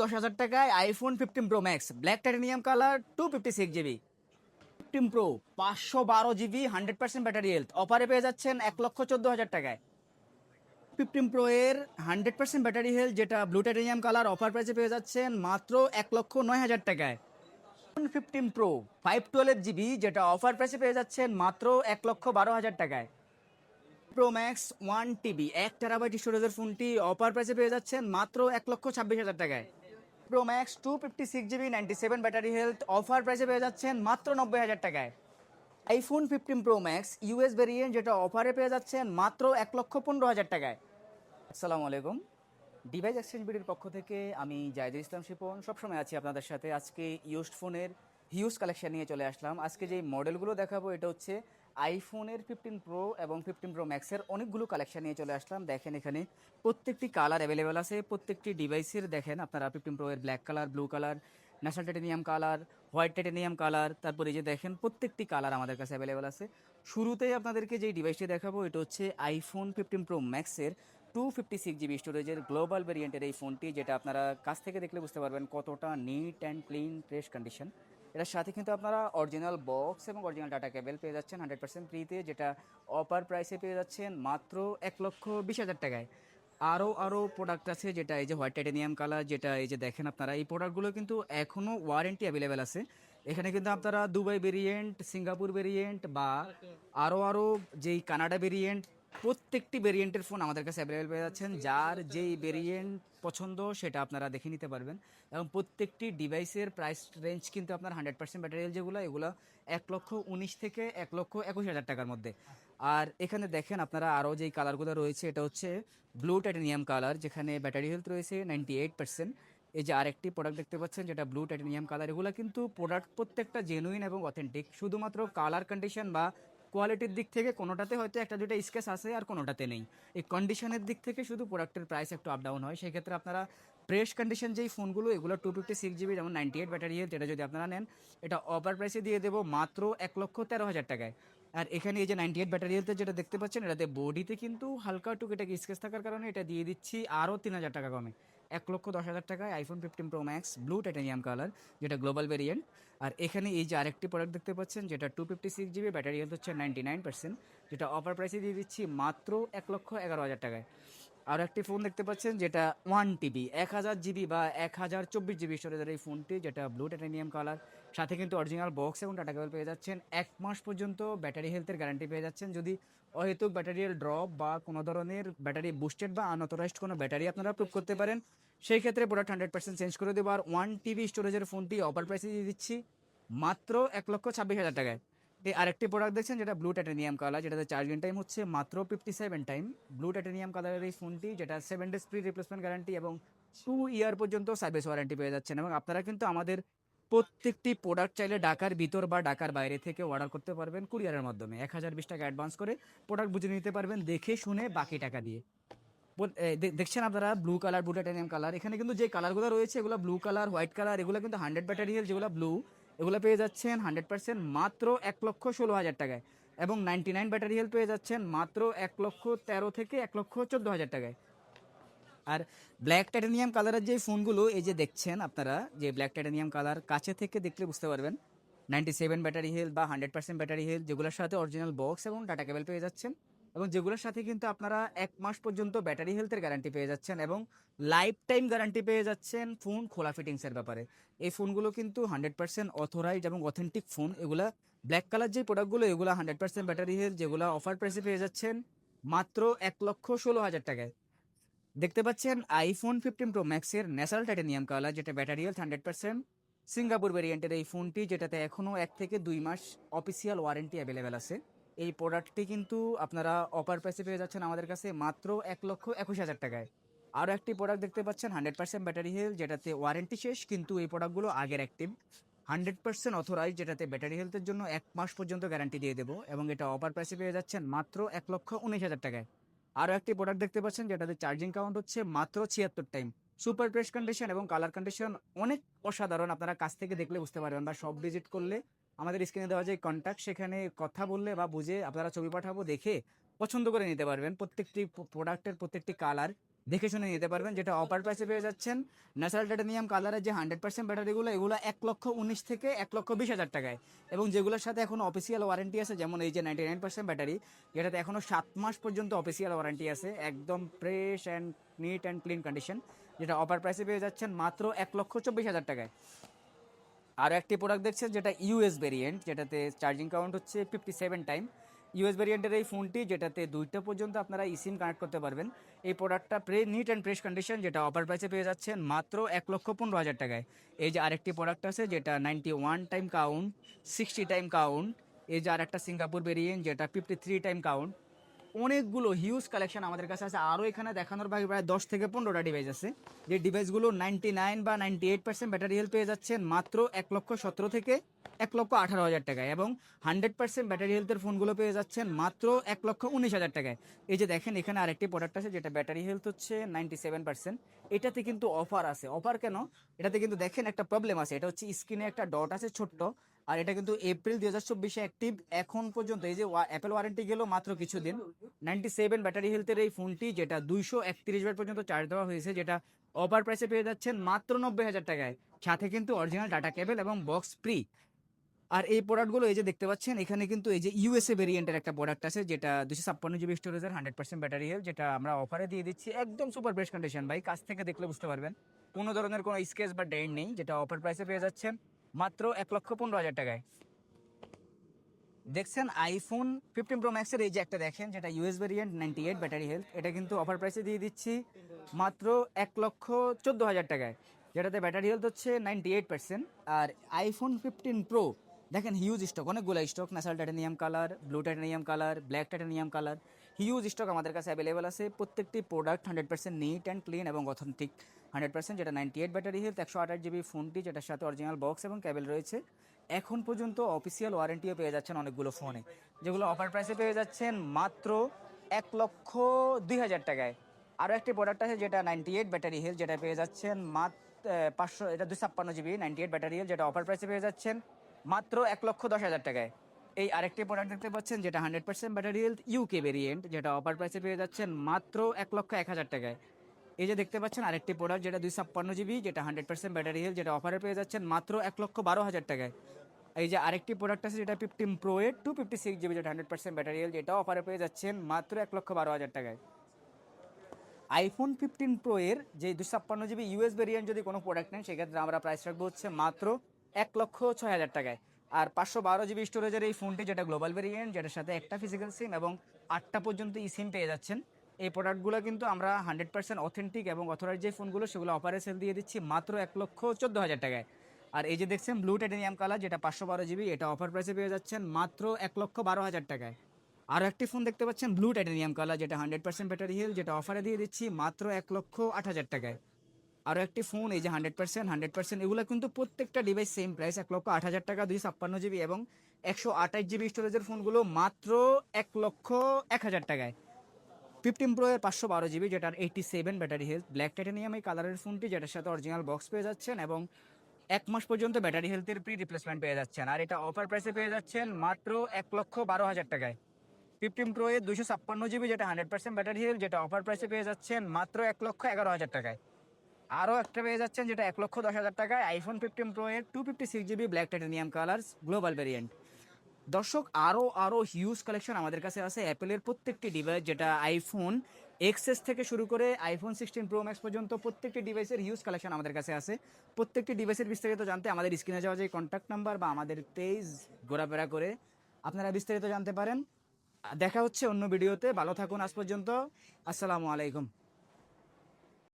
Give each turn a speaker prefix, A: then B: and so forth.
A: দশ হাজার টাকায় iPhone fifteen Pro Max black titanium colour two fifty six GB fifteen Pro পাঁচশো বারো GB hundred percent battery health অফারে পেয়ে যাচ্ছেন এক লক্ষ চোদ্দ হাজার টাকায়। ফিফটিন প্রো এর হান্ড্রেড পার্সেন্ট ব্যাটারি হেলথ যেটা ব্লু টাইটেনিয়াম কালার অফার প্রাইসে পেয়ে যাচ্ছেন মাত্র এক লক্ষ নয় হাজার টাকায়। Fifteen Pro five twelve GB যেটা অফার প্রাইসে পেয়ে যাচ্ছেন মাত্র এক লক্ষ বারো হাজার টাকায়। প্রো ম্যাক্স ওয়ান টিবি এক টেরাবাইট স্টোরেজের ফোনটি অফার প্রাইসে পেয়ে যাচ্ছেন মাত্র এক লক্ষ ছাব্বিশ হাজার টাকায়। Pro Max two fifty six GB ninety seven battery health offer প্রাইসে পেয়ে যাচ্ছেন মাত্র নব্বই হাজার টাকায়। IPhone fifteen Pro Max US variant যেটা অফারে পেয়ে যাচ্ছেন মাত্র এক লক্ষ পনেরো হাজার টাকায়। আসসালামু আলাইকুম। ডিভাইস এক্সচেঞ্জ বিডির পক্ষ থেকে আমি জাহিদুল ইসলাম শিপন, সবসময় আছি আপনাদের সাথে। আজকে ইউজড ফোনের হিউজ কালেকশন নিয়ে চলে আসলাম। আজকে যেই মডেলগুলো দেখাবো, এটা হচ্ছে আইফোনের ফিফটিন প্রো এবং ফিফটিন প্রো ম্যাক্সের অনেকগুলো কালেকশন নিয়ে চলে আসলাম। দেখেন এখানে প্রত্যেকটি কালার অ্যাভেলেবেল আছে, প্রত্যেকটি ডিভাইসের দেখেন আপনারা ফিফটিন প্রো এর black colour blue colour national titanium colour white titanium colour তারপরে যে দেখেন প্রত্যেকটি কালার আমাদের কাছে অ্যাভেলেবেল আছে। শুরুতেই আপনাদেরকে যেই ডিভাইসটি দেখাবো, এটা হচ্ছে আইফোন ফিফটিন প্রো ম্যাক্সের টু ফিফটি সিক্স জিবি স্টোরেজের গ্লোবাল ভেরিয়েন্টের এই ফোনটি যেটা আপনারা কাছ থেকে দেখলে বুঝতে পারবেন কতটা neat and clean fresh condition এটার সাথে কিন্তু আপনারা অরিজিনাল বক্স এবং অরিজিনাল ডাটা কেবল পেয়ে যাচ্ছেন হান্ড্রেড পার্সেন্ট ফ্রিতে যেটা অফার প্রাইসে পেয়ে যাচ্ছেন মাত্র এক লক্ষ বিশ হাজার টাকায়। আরও আরও প্রোডাক্ট আছে, যেটা এই যে হোয়াইট টাইটেনিয়াম কালার যেটা এই যে দেখেন আপনারা, এই প্রোডাক্টগুলো কিন্তু এখনও ওয়ারেন্টি অ্যাভেলেবেল আছে। এখানে কিন্তু আপনারা দুবাই ভেরিয়েন্ট সিঙ্গাপুর ভেরিয়েন্ট বা আরও আরও যেই কানাডা ভেরিয়েন্ট প্রত্যেকটি ভেরিয়েন্টের ফোন আমাদের কাছে অ্যাভেলেবেল পেয়ে যাচ্ছেন। যার যেই ভেরিয়েন্ট পছন্দ সেটা আপনারা দেখে নিতে পারবেন। এবং প্রত্যেকটি ডিভাইসের প্রাইস রেঞ্জ কিন্তু আপনার হান্ড্রেড পার্সেন্ট ব্যাটারি যেগুলো এগুলো এক লক্ষ উনিশ থেকে এক লক্ষ একুশ হাজার টাকার মধ্যে। আর এখানে দেখেন আপনারা আরও যেই কালারগুলো রয়েছে, এটা হচ্ছে ব্লু টাইটেনিয়াম কালার যেখানে ব্যাটারি হেলথ রয়েছে নাইনটি এইট পার্সেন্ট এই যে আরেকটি প্রোডাক্ট দেখতে পাচ্ছেন, যেটা ব্লু টাইটেনিয়াম কালার এগুলো কিন্তু প্রোডাক্ট প্রত্যেকটা জেনুইন এবং অথেন্টিক শুধুমাত্র কালার কন্ডিশন বা কোয়ালিটির দিক থেকে কোনোটাতে হয়তো একটা দুটো স্কেচ আছে আর কোনোটাতে নেই। এই কন্ডিশনের দিক থেকে শুধু প্রোডাক্টের প্রাইস একটু আপ ডাউন হয়। সেই ক্ষেত্রে আপনারা ফ্রেশ কন্ডিশন যেই ফোনগুলো এগুলো টু ফিফটি সিক্স জিবি যেমন নাইনটি এইট ব্যাটারি হেলথ এটা যদি আপনারা নেন, এটা অফার প্রাইসে দিয়ে দেবো মাত্র এক লক্ষ তেরো হাজার টাকায়। আর এখানে এই যে নাইনটি এইট ব্যাটারি হেলথের যেটা দেখতে পাচ্ছেন, এটাতে বডিতে কিন্তু হালকা টুকিটাকি স্কেচ থাকার কারণে এটা দিয়ে দিচ্ছি আরও তিন হাজার টাকা কমে। এক লক্ষ দশ হাজার টাকায় iPhone fifteen Pro Max blue titanium colour যেটা গ্লোবাল ভেরিয়েন্ট আর এখানে এই যে আরেকটি প্রোডাক্ট দেখতে পাচ্ছেন, যেটা two fifty six GB battery health হচ্ছে নাইনটি নাইন পার্সেন্ট যেটা অফার প্রাইসে দিয়ে দিচ্ছি মাত্র এক লক্ষ এগারো হাজার টাকায়। আর একটি ফোন দেখতে পাচ্ছেন, যেটা ওয়ান টিবি এক হাজার জিবি বা এক হাজার চব্বিশ জিবি স্টোরেজের এই ফোনটি যেটা ব্লু টাইটানিয়াম কালার সাথে কিন্তু অরিজিনাল বক্স এবং ডাটা কেবল পেয়ে যাচ্ছেন। এক মাস পর্যন্ত ব্যাটারি হেলথের গ্যারান্টি পেয়ে যাচ্ছেন। যদি অহেতুক ব্যাটারির ড্রপ বা কোনো ধরনের ব্যাটারি বুস্টেড বা আনঅথরাইজড কোনো ব্যাটারি আপনারা প্রুভ করতে পারেন, সেই ক্ষেত্রে প্রোডাক্ট হান্ড্রেড পার্সেন্ট চেঞ্জ করে দেবো। আর ওয়ান টিভি স্টোরেজের ফোনটি অফার প্রাইসে দিয়ে দিচ্ছি মাত্র এক লক্ষ ছাব্বিশ হাজার টাকায়। এই আরেকটি প্রোডাক্ট দেখছেন যেটা ব্লু টাইটেনিয়াম কালার যেটাতে চার্জিং টাইম হচ্ছে মাত্র fifty seven time blue titanium কালারের এই ফোনটি যেটা seven days free replacement guarantee এবং টু ইয়ার পর্যন্ত সার্ভিস ওয়ারেন্টি পেয়ে যাচ্ছেন। এবং আপনারা কিন্তু আমাদের প্রত্যেকটি প্রোডাক্ট চাইলে ঢাকার ভিতর বা ঢাকার বাইরে থেকে অর্ডার করতে পারবেন কুরিয়ারের মাধ্যমে। এক হাজার বিশ টাকা অ্যাডভান্স করে প্রোডাক্ট বুঝে নিতে পারবেন দেখে শুনে বাকি টাকা দিয়ে। দেখছেন আপনারা? Blue colour blue titanium colour এখানে কিন্তু যে কালারগুলো রয়েছে, এগুলো ব্লু কালার হোয়াইট কালার এগুলো কিন্তু হান্ড্রেড ব্যাটারি হেল যেগুলো ব্লু এগুলো পেয়ে যাচ্ছেন হান্ড্রেড পার্সেন্ট মাত্র এক লক্ষ ষোলো হাজার টাকায়। এবং নাইনটি নাইন ব্যাটারি পেয়ে যাচ্ছেন মাত্র এক লক্ষ তেরো থেকে এক লক্ষ চোদ্দ হাজার টাকায়। আর ব্ল্যাক টাইটানিয়াম কালারের যে ফোনগুলো এই যে দেখছেন আপনারা, যে ব্ল্যাক টাইটানিয়াম কালার কাছে থেকে দেখলে বুঝতে পারবেন। নাইনটি সেভেন ব্যাটারি হেলথ বা হান্ড্রেড পার্সেন্ট ব্যাটারি হেলথ যেগুলোর সাথে অরিজিনাল বক্স এবং ডাটা কেবল পেয়ে যাচ্ছেন। এবং যেগুলোর সাথে কিন্তু আপনারা এক মাস পর্যন্ত ব্যাটারি হেলথের গ্যারান্টি পেয়ে যাচ্ছেন এবং লাইফ টাইম গ্যারান্টি পেয়ে যাচ্ছেন ফোন খোলা ফিটিংসের ব্যাপারে। এই ফোনগুলো কিন্তু হান্ড্রেড পার্সেন্ট অথরাইজ এবং অথেন্টিক ফোন এগুলা ব্ল্যাক কালার যে প্রোডাক্টগুলো এগুলো হান্ড্রেড পার্সেন্ট ব্যাটারি হেলথ যেগুলো অফার প্রাইসে পেয়ে যাচ্ছেন মাত্র এক লক্ষ ষোলো হাজার টাকায়। দেখতে পাচ্ছেন আইফোন ফিফটিন প্রো ম্যাক্সের ন্যাচারাল টাইটানিয়াম কালার যেটা battery health hundred percent Singapore ভেরিয়েন্টের এই ফোনটি যেটাতে এখনও এক থেকে দুই মাস অফিসিয়াল ওয়ারেন্টি অ্যাভেলেবেল আছে। এই প্রোডাক্টটি কিন্তু আপনারা অফার প্রাইসে পেয়ে যাচ্ছেন আমাদের কাছে মাত্র এক লক্ষ একুশ হাজার টাকায়। আরও একটি প্রোডাক্ট দেখতে পাচ্ছেন হান্ড্রেড পার্সেন্ট ব্যাটারি হেলথ যেটাতে ওয়ারেন্টি শেষ, কিন্তু এই প্রোডাক্টগুলো আগের অ্যাক্টিভ হান্ড্রেড পার্সেন্ট অথরাইজ যেটাতে ব্যাটারি হেলথের জন্য এক মাস পর্যন্ত গ্যারান্টি দিয়ে দেবো, এবং এটা অফার প্রাইসে পেয়ে যাচ্ছেন মাত্র এক লক্ষ উনিশ হাজার টাকায়। আরও একটি প্রোডাক্ট দেখতে পাচ্ছেন, যেটাতে চার্জিং কাউন্ট হচ্ছে মাত্র ছিয়াত্তর টাইম সুপার প্রেস কন্ডিশন এবং কালার কন্ডিশন অনেক অসাধারণ, আপনারা কাছ থেকে দেখলে বুঝতে পারবেন। বা সব ভিজিট করলে আমাদের স্ক্রিনে দেওয়া যায় কন্ট্যাক্ট সেখানে কথা বললে বা বুঝে আপনারা ছবি পাঠাবো দেখে পছন্দ করে নিতে পারবেন। প্রত্যেকটি প্রোডাক্টের প্রত্যেকটি কালার দেখে শুনে নিতে পারবেন যেটা অপার প্রাইসে পেয়ে যাচ্ছেন। ন্যাচারাল টাইটানিয়াম কালারের যে হান্ড্রেড পার্সেন্ট ব্যাটারিগুলো এগুলো এক লক্ষ উনিশ থেকে এক লক্ষ বিশ হাজার টাকায়। এবং যেগুলোর সাথে এখন অফিসিয়াল ওয়ারেন্টি আছে, যেমন এই যে নাইনটি নাইন পার্সেন্ট ব্যাটারি যেটাতে এখনও সাত মাস পর্যন্ত অফিসিয়াল ওয়ারেন্টি আছে, একদম fresh and neat and clean condition যেটা অপার প্রাইসে পেয়ে যাচ্ছেন মাত্র এক লক্ষ চব্বিশ হাজার টাকায়। আর একটি প্রোডাক্ট দেখছেন, যেটা ইউএস ভেরিয়েন্ট যেটাতে চার্জিং কাউন্ট হচ্ছে ফিফটি সেভেন টাইম ইউএস ভেরিয়েন্টের এই ফোনটি যেটাতে দুইটা পর্যন্ত আপনারা ইসিম কানেক্ট করতে পারবেন। এই প্রোডাক্টটা প্রে নিট অ্যান্ড ফ্রেশ কন্ডিশন যেটা অফার প্রাইসে পেয়ে যাচ্ছেন মাত্র এক লক্ষ পনেরো হাজার টাকায়। এই যে আরেকটি প্রোডাক্ট আছে, যেটা ninety one time count sixty time count এই যে আরেকটা সিঙ্গাপুর ভেরিয়েন্ট যেটা ফিফটি থ্রি টাইম কাউন্ট অনেকগুলো হিউজ কালেকশন আমাদের কাছে আছে। আরও এখানে দেখানোর ভাগে প্রায় দশ থেকে পনেরোটা ডিভাইস আছে। যে ডিভাইসগুলো নাইনটি নাইন বা ninety eight percent battery health পেয়ে যাচ্ছেন মাত্র এক লক্ষ সতেরো থেকে এক লক্ষ আঠারো হাজার টাকায় এবং হান্ড্রেড পার্সেন্ট ব্যাটারি হেলথের ফোনগুলো পেয়ে যাচ্ছেন মাত্র এক লক্ষ উনিশ হাজার টাকায়। এই যে দেখেন, এখানে আরেকটি প্রোডাক্ট আছে, যেটা ব্যাটারি হেলথ হচ্ছে নাইনটি সেভেন পার্সেন্ট। এটাতে কিন্তু অফার আছে। অফার কেন? এটাতে কিন্তু দেখেন একটা প্রবলেম আছে। এটা হচ্ছে স্ক্রিনে একটা ডট আছে ছোট্ট, আর এটা কিন্তু এপ্রিল দুই হাজার চব্বিশে অ্যাক্টিভ এখন পর্যন্ত এই যে অ্যাপেল ওয়ারেন্টি গেল মাত্র কিছুদিন। নাইনটি সেভেন ব্যাটারি হেলথের এই ফোনটি, যেটা দুইশো একত্রিশ বার পর্যন্ত চার্জ দেওয়া হয়েছে, যেটা অফার প্রাইসে পেয়ে যাচ্ছেন মাত্র নব্বই হাজার টাকায়। সাথে কিন্তু অরিজিনাল ডাটা কেবল এবং বক্স ফ্রি আর এই প্রোডাক্টগুলো এই যে দেখতে পাচ্ছেন, এখানে কিন্তু এই যে ইউএসএ ভেরিয়েন্টের একটা প্রোডাক্ট আছে, যেটা দুশো ছাপ্পান্ন জিবি স্টোরেজের হান্ড্রেড পার্সেন্ট ব্যাটারি হেল যেটা আমরা অফারে দিয়ে দিচ্ছি একদম সুপার বেস্ট কন্ডিশন ভাই, কাছ থেকে দেখলে বুঝতে পারবেন, কোনো ধরনের কোনো স্কেচ বা ডেন্ট নেই, যেটা অফার প্রাইসে পেয়ে যাচ্ছেন মাত্র এক লক্ষ পনেরো হাজার টাকায়। দেখছেন আইফোন ফিফটিন প্রো ম্যাক্সের এই যে একটা দেখেন, যেটা US variant ninety eight battery health এটা কিন্তু অফার প্রাইসে দিয়ে দিচ্ছি মাত্র এক লক্ষ চোদ্দ হাজার টাকায়, যেটাতে ব্যাটারি হেলথ হচ্ছে নাইনটি এইট পার্সেন্ট আর আইফোন ফিফটিন প্রো দেখেন হিউজ স্টক অনেকগুলো stock national titanium colour blue titanium colour black titanium colour huge stock আমাদের কাছে অ্যাভেলেবেল আছে। প্রত্যেকটি product hundred percent neat and clean এবং অথেন্টিক হান্ড্রেড পার্সেন্ট যেটা নাইনটি এইট ব্যাটারি হেলথ একশো আঠাশ জিবি ফোনটি যেটার সাথে অরিজিনাল বক্স এবং ক্যাবেল রয়েছে। এখন পর্যন্ত অফিসিয়াল ওয়ারেন্টিও পেয়ে যাচ্ছেন অনেকগুলো ফোনে যেগুলো অফার প্রাইসে পেয়ে যাচ্ছেন মাত্র এক লক্ষ দুই হাজার টাকায়। আরও একটি প্রোডাক্ট আছে যেটা নাইনটি এইট ব্যাটারি হেলথ যেটা পেয়ে যাচ্ছেন মাত্র পাঁচশো, এটা দুশো ছাপ্পান্ন GB ninety eight battery health যেটা অফার প্রাইসে পেয়ে যাচ্ছেন। মাত্র এক লক্ষ দশ হাজার টাকায়। এই আরেকটি প্রোডাক্ট দেখতে পাচ্ছেন যেটা hundred percent battery health UK variant যেটা অফার প্রাইসে পেয়ে যাচ্ছেন মাত্র এক লক্ষ এক হাজার টাকায়। এই যে দেখতে পাচ্ছেন আরেকটি প্রোডাক্ট যেটা দুই ছাপ্পান্ন জিবি যেটা হান্ড্রেড পার্সেন্ট ব্যাটারি হেলথ যেটা অফারে পেয়ে যাচ্ছেন মাত্র এক লক্ষ বারো হাজার টাকায়। এই যে আরেকটি প্রোডাক্ট আছে যেটা ফিফটিন প্রো এর টু ফিফটি সিক্স জিবি যেটা হান্ড্রেড পার্সেন্ট ব্যাটারি হেলথ যেটা অফারে পেয়ে যাচ্ছেন মাত্র এক লক্ষ বারো হাজার টাকায়। আইফোন ফিফটিন প্রো এর যে দুশো ছাপ্পান্ন জিবি ইউএস ভেরিয়েন্ট যদি কোনো প্রোডাক্ট নেন, সেক্ষেত্রে আমরা প্রাইস রাখব হচ্ছে মাত্র এক লক্ষ ছয় হাজার টাকায়। আর পাঁচশো বারো জিবি স্টোরেজের এই ফোনটি, যেটা গ্লোবাল ভেরিয়েন্ট, যেটার সাথে একটা ফিজিক্যাল সিম এবং আটটা পর্যন্ত ই সিম পেয়ে যাচ্ছেন। এই প্রোডাক্টগুলো কিন্তু আমরা হান্ড্রেড পার্সেন্ট অথেন্টিক এবং অথরাইজ যে ফোনগুলো সেগুলো অফারে সেল দিয়ে দিচ্ছি মাত্র এক লক্ষ চোদ্দ হাজার টাকায়। আর এই যে দেখছেন ব্লু টাইটানিয়াম কালার যেটা পাঁচশো বারো জিবি, এটা অফার প্রাইসে পেয়ে যাচ্ছেন মাত্র এক লক্ষ বারো হাজার টাকায়। আরও একটি ফোন দেখতে পাচ্ছেন ব্লু টাইটানিয়াম কালার যেটা হান্ড্রেড পার্সেন্ট ব্যাটারি হেল যেটা অফারে দিয়ে দিচ্ছি মাত্র এক লক্ষ আট হাজার টাকায়। আরও একটি ফোন এই যে হান্ড্রেড পার্সেন্ট হান্ড্রেড পার্সেন্ট এগুলো কিন্তু প্রত্যেকটা ডিভাইস সেম প্রাইস এক লক্ষ আট হাজার টাকা দুই ছাপ্পান্ন জিবি এবং একশো আঠাশ জিবি স্টোরেজের ফোনগুলো মাত্র এক লক্ষ এক হাজার টাকায়। ফিফটিন প্রো এর পাঁচশো বারো জিবি যেটার eighty seven battery health black titanium এই কালারের ফোনটি যেটার সাথে অরিজিনাল বক্স পেয়ে যাচ্ছেন এবং এক মাস পর্যন্ত ব্যাটারি হেলথের প্রি রিপ্লেসমেন্ট পেয়ে যাচ্ছেন। আর এটা অফার প্রাইসে পেয়ে যাচ্ছেন মাত্র এক লক্ষ বারো হাজার টাকায়। ফিফটিন প্রো এর দুশো ছাপ্পান্ন জিবি যেটা হান্ড্রেড পার্সেন্ট ব্যাটারি হেলথ যেটা অফার প্রাইসে পেয়ে যাচ্ছেন মাত্র এক লক্ষ এগারো হাজার টাকায়। আরও একটা পেয়ে যাচ্ছেন, যেটা এক লক্ষ দশ হাজার টাকায় আইফোন ফিফটিন প্রো এর two fifty six GB black titanium colours global variant দর্শক, আরও আরও হিউজ কালেকশন আমাদের কাছে আছে অ্যাপেলের প্রত্যেকটি ডিভাইস যেটা আইফোন এক্সএস থেকে শুরু করে আইফোন সিক্সটিন প্রো ম্যাক্স পর্যন্ত প্রত্যেকটি ডিভাইসের হিউজ কালেকশন আমাদের কাছে আছে। প্রত্যেকটি ডিভাইসের বিস্তারিত জানতে আমাদের স্ক্রিনে যাওয়া যে কন্ট্যাক্ট নাম্বার বা আমাদের পেজ ঘোরাফেরা করে আপনারা বিস্তারিত জানতে পারেন। দেখা হচ্ছে অন্য ভিডিওতে ভালো থাকুন আজ পর্যন্ত। আসসালামু আলাইকুম।